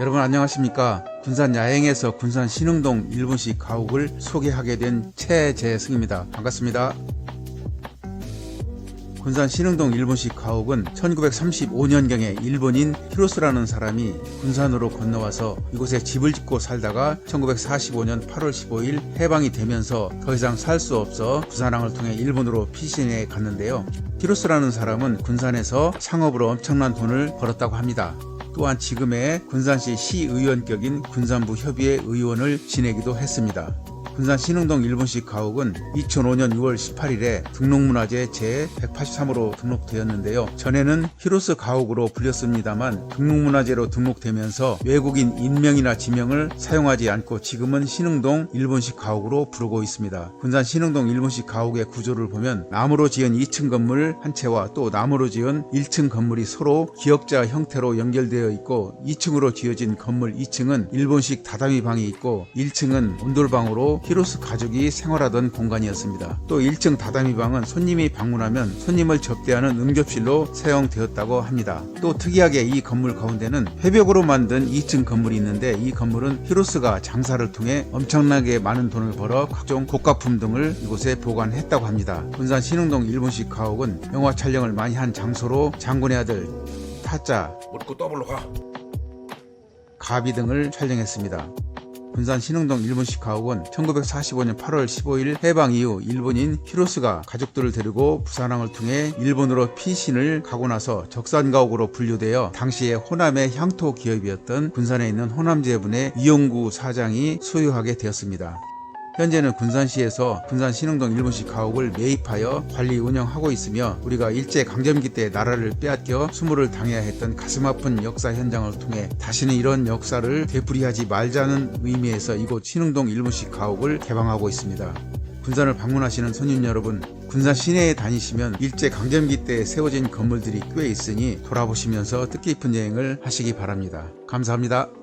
여러분 안녕하십니까 군산 야행에서 군산 신흥동 일본식 가옥을 소개하게 된 최재승입니다 반갑습니다 군산 신흥동 일본식 가옥은 1935년경에 일본인 히로스라는 사람이 군산으로 건너와서 이곳에 집을 짓고 살다가 1945년 8월 15일 해방이 되면서 더 이상 살 수 없어 부산항을 통해 일본으로 피신해 갔는데요. 히로스라는 사람은 군산에서 창업으로 엄청난 돈을 벌었다고 합니다. 또한 지금의 군산시 시의원격인 군산부 협의회 의원을 지내기도 했습니다. 군산 신흥동 일본식 가옥은 2005년 6월 18일에 등록문화재 제183호로 등록되었는데요. 전에는 히로스 가옥으로 불렸습니다만 등록문화재로 등록되면서 외국인 인명이나 지명을 사용하지 않고 지금은 신흥동 일본식 가옥으로 부르고 있습니다. 군산 신흥동 일본식 가옥의 구조를 보면 나무로 지은 2층 건물 한 채와 또 나무로 지은 1층 건물이 서로 기역자 형태로 연결되어 있고 2층으로 지어진 건물 2층은 일본식 다다미 방이 있고 1층은 온돌방으로 히로스 가족이 생활하던 공간이었습니다. 또 1층 다다미 방은 손님이 방문하면 손님을 접대하는 응접실로 사용되었다고 합니다. 또 특이하게 이 건물 가운데는 회벽으로 만든 2층 건물이 있는데 이 건물은 히로스가 장사를 통해 엄청나게 많은 돈을 벌어 각종 고가품 등을 이곳에 보관했다고 합니다. 군산 신흥동 일본식 가옥은 영화 촬영을 많이 한 장소로 장군의 아들 타짜, 묻고 더블로 가. 가비 등을 촬영했습니다. 군산 신흥동 일본식 가옥은 1945년 8월 15일 해방 이후 일본인 히로스가 가족들을 데리고 부산항을 통해 일본으로 피신을 가고 나서 적산가옥으로 분류되어 당시에 호남의 향토 기업이었던 군산에 있는 호남제분의 이용구 사장이 소유하게 되었습니다. 현재는 군산시에서 군산 신흥동 일본식 가옥을 매입하여 관리 운영하고 있으며 우리가 일제 강점기 때 나라를 빼앗겨 수모를 당해야 했던 가슴 아픈 역사 현장을 통해 다시는 이런 역사를 되풀이하지 말자는 의미에서 이곳 신흥동 일본식 가옥을 개방하고 있습니다. 군산을 방문하시는 손님 여러분, 군산 시내에 다니시면 일제 강점기 때 세워진 건물들이 꽤 있으니 돌아보시면서 뜻깊은 여행을 하시기 바랍니다. 감사합니다.